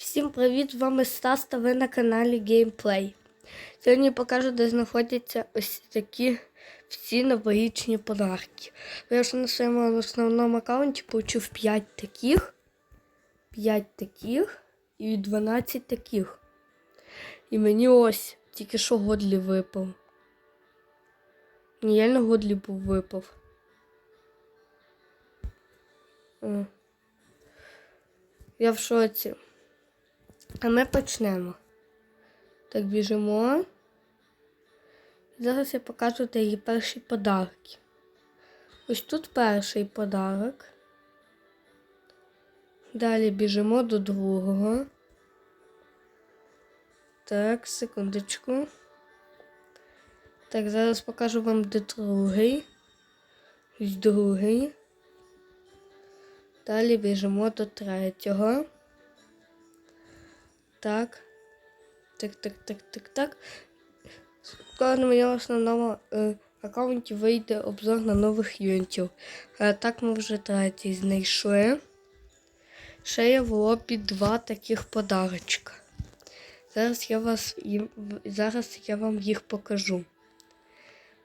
Всім привіт! З вами Стас та ви на каналі Gameplay. Сьогодні покажу, де знаходяться ось такі всі новорічні подарки. Я вже на своєму основному аккаунті получив 5 таких, 5 таких і 12 таких. І мені ось тільки що Годлі випав. Реально Годлі був випав. Е. Я в шоці. А ми почнемо. Так, біжимо. Зараз я покажу її перші подарки. Ось тут перший подарок. Далі біжимо до другого. Так, секундочку. Так, зараз покажу вам де другий. Ось другий. Далі біжимо до третього. Так. Так, так, так, так, так. Скоро на моєму основному е, аккаунті вийде обзор на нових юнітів. А так ми вже третій знайшли. Ще є в лобі два таких подарочка. Зараз я вас зараз я вам їх покажу.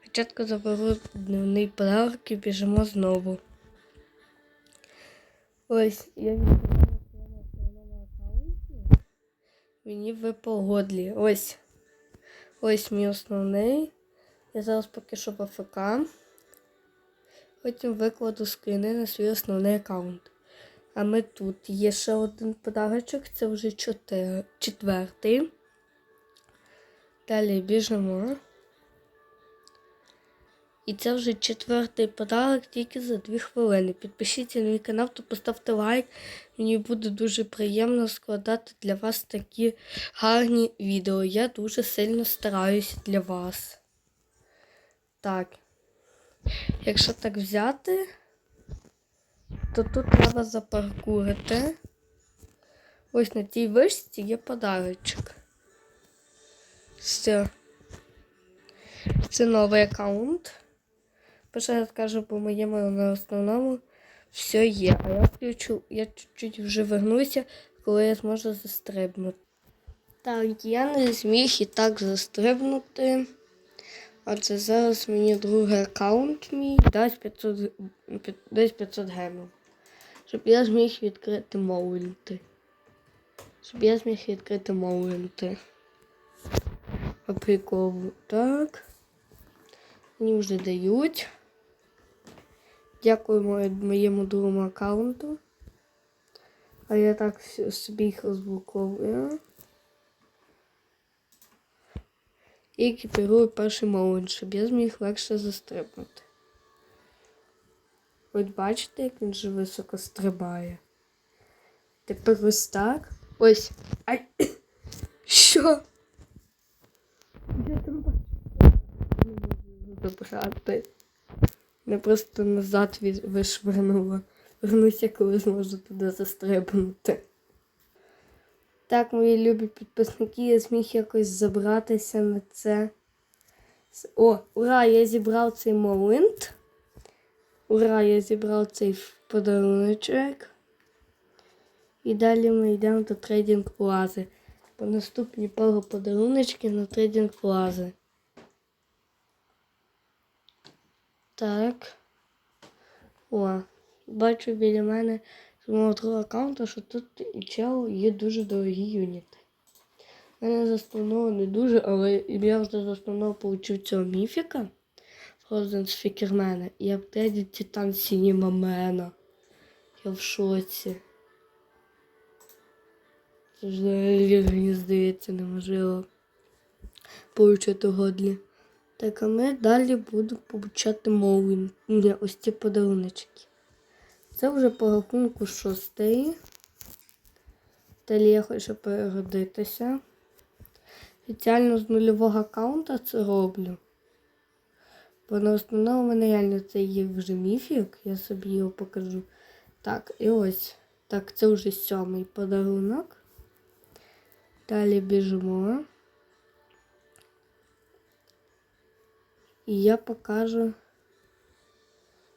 Спочатку заберу дневний подарок і біжимо знову. Ось я відкриваю на своєму основному аккаунті. Мені випав Годлі. Ось. Ось мій основний. Я зараз поки що АФК. Потім викладу скрини на свій основний аккаунт. А ми тут є ще один подарочок, це вже чотир... четвертий. Далі біжимо. І це вже четвертий подарок тільки за 2 хвилини. Підпишіться на мій канал та поставте лайк. Мені буде дуже приємно складати для вас такі гарні відео. Я дуже сильно стараюся для вас. Так. Якщо так взяти, то тут треба запаркурити. Ось на тій вишці є подарочок. Все. Це новий аккаунт. Я скажу по моєму на основному все є. А я включу, я чуть-чуть вже вернуся, коли я зможу застрибнути. Так, я не зміг і так застрибнути. Адже зараз мені другий аккаунт мій дасть 500, г- пі- 500 гемів. Щоб я зміг відкрити моуленти. Щоб я зміг відкрити моуленти. По приколу. Так. Мені вже дають. Дякую моєму другому аккаунту. А я так собі їх розблоковую. І екіпірую перший момент, щоб я зміг легше застрибнути. От бачите, як він же високо стрибає. Тепер ось так. Ось. Ай! Що? Я там бачу. Не можу забрати. Не просто назад вишвирнула. Вернуся, коли зможу туди застрибнути. Так, мої любі підписники, я зміг якось забратися на це. О, ура! Я зібрав цей момент. Ура, я зібрав цей подаруночок. І далі ми йдемо до трейдинг плази. По наступні пару подаруночків на трейдинг плази. Так. О, бачу біля мене з мого другого аккаунту, що тут і чел є дуже дорогі юніти. У мене за основного не дуже, але я вже за основного отримав цього міфіка Frozen з Фікермена і апгрейдить Титан Сініма Мена. Я в шоці. Це ж мені здається, неможливо получити годлі. Так, а ми далі будемо получати мову. Ні, ось ці подаруночки. Це вже по рахунку шостий. Далі я хочу переродитися. Спеціально з нульового аккаунта це роблю. Бо на основному в мене реально це є вже міфік, я собі його покажу. Так, і ось. Так, це вже сьомий подарунок. Далі біжимо. І я покажу.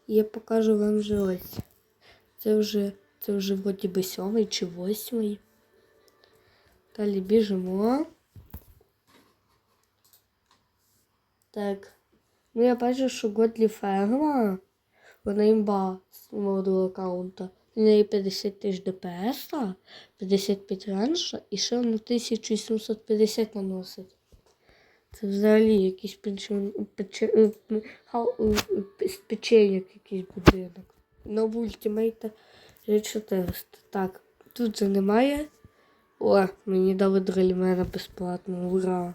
Я покажу вам вже ось. Це вже, це вже вроді би сьомий чи восьмий. Далі біжимо. Так. Ну я бачу, що Годлі ферма. Вона імба з мого аккаунта. У неї 50 тисяч ДПС, 55 ранша і ще вона 1750 наносить. Це взагалі якийсь печень, печень, печеньок якийсь будинок. Нову ультимейта G400. Так, тут же немає. О, мені дали дрельмена безплатно, ура!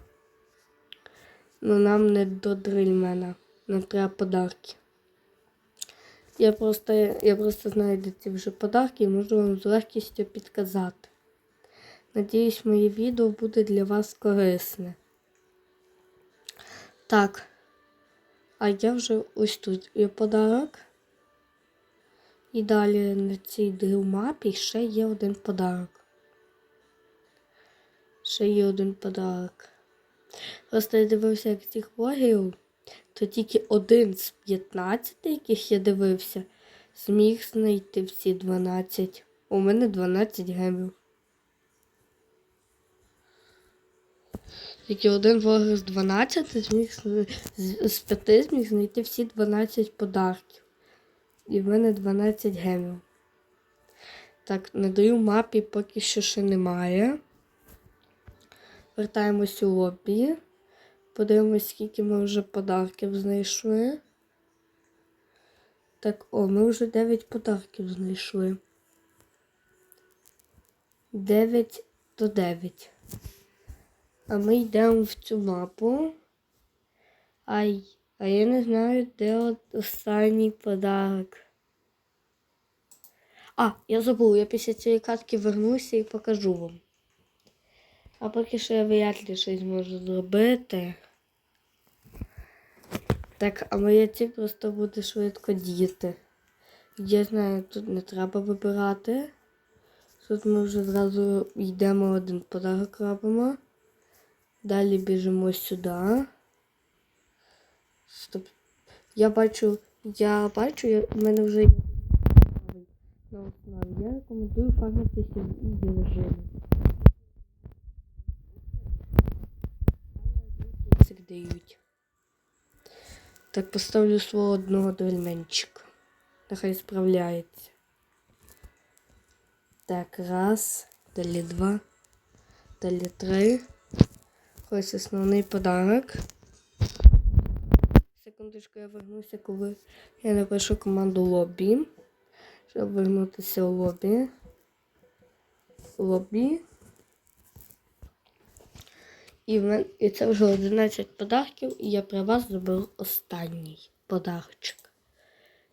Ну нам не до дрельмена. Нам треба подарки. Я просто, я просто знаю, де ці вже подарки і можу вам з легкістю підказати. Надіюсь, моє відео буде для вас корисне. Так. А я вже ось тут є подарок. І далі на цій дрил-мапі ще є один подарок. Ще є один подарок. Просто я дивився, як цих блогерів, то тільки один з 15, яких я дивився, зміг знайти всі 12. У мене 12 гемів. Тільки один блогер з 12 зміг з, з, з 5 зміг знайти всі 12 подарків. І в мене 12 гемів. Так, на даю мапі поки що ще немає. Вертаємось у лобі. Подивимось, скільки ми вже подарків знайшли. Так, о, ми вже 9 подарків знайшли. 9 до 9. А ми йдемо в цю мапу. Ай, а я не знаю, де от останній подарок. А, я забув, я після цієї катки вернуся і покажу вам. А поки що я вряд ли щось зможу зробити. Так, а моя ціль просто буде швидко діяти. Я знаю, тут не треба вибирати. Тут ми вже зразу йдемо один подарок робимо. Далі біжимо сюди. Стоп. Я бачу, я бачу, я, в мене вже є на основі. Я рекомендую фармитися в ізі режимі. Цих. Так, поставлю свого одного дольменчика. Нехай справляється. Так, раз, далі два, далі три. Ось основний подарок. Секундочку, я вернуся, коли я напишу команду лобі. Щоб вернутися у лобі. Лобі. І, мен... і це вже 11 подарків, і я при вас заберу останній подарочок.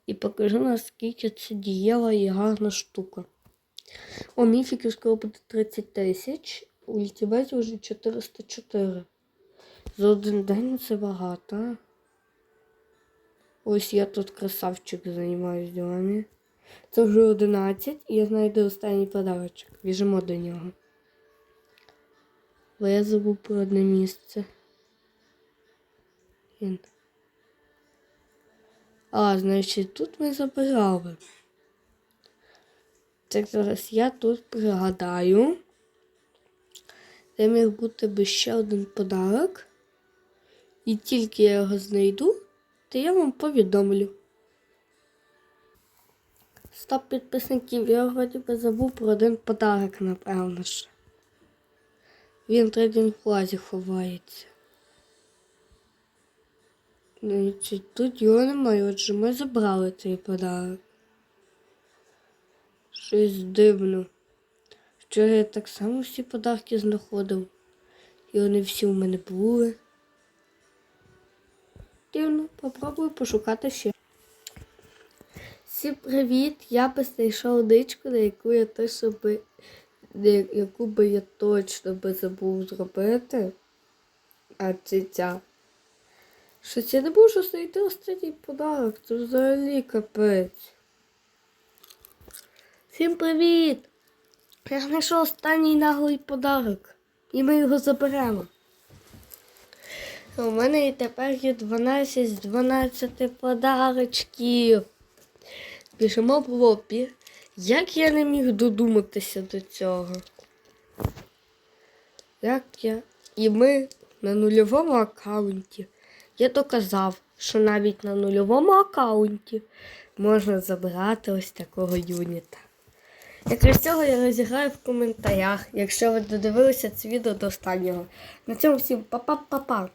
І покажу, наскільки це дієва і гарна штука. У міфіки скоро буде 30 тисяч, у ультимейті вже 404. За один день це багато. Ось я тут красавчик займаюсь ділами. Це вже 11 і я знайду останній подарочок. Біжимо до нього. Бо я забув про одне місце. А, значить, тут ми забирали. Так зараз я тут пригадаю. Де міг бути би ще один подарок. І тільки я його знайду, то я вам повідомлю. Стоп підписників, я вроді би забув про один подарок, напевно ж. Він в третьому класі ховається. Значить, тут його немає, отже ми забрали цей подарок. Щось дивно. Вчора я так само всі подарки знаходив. І вони всі у мене були. Дивно, попробую пошукати ще. Всім привіт! Я би знайшов ничку, на яку я точно би, яку би я точно би забув зробити. А це ця. Що я не можу знайти останній подарок, це взагалі капець. Всім привіт! Я знайшов останній наглий подарок. І ми його заберемо. У мене і тепер є 12 з 12 подарочків. Біжимо в лобі. Як я не міг додуматися до цього? як я. І ми на нульовому аккаунті. Я доказав, що навіть на нульовому аккаунті можна забрати ось такого юніта. Якраз цього я розіграю в коментарях, якщо ви додивилися це відео до останнього. На цьому всім па-па-па-па.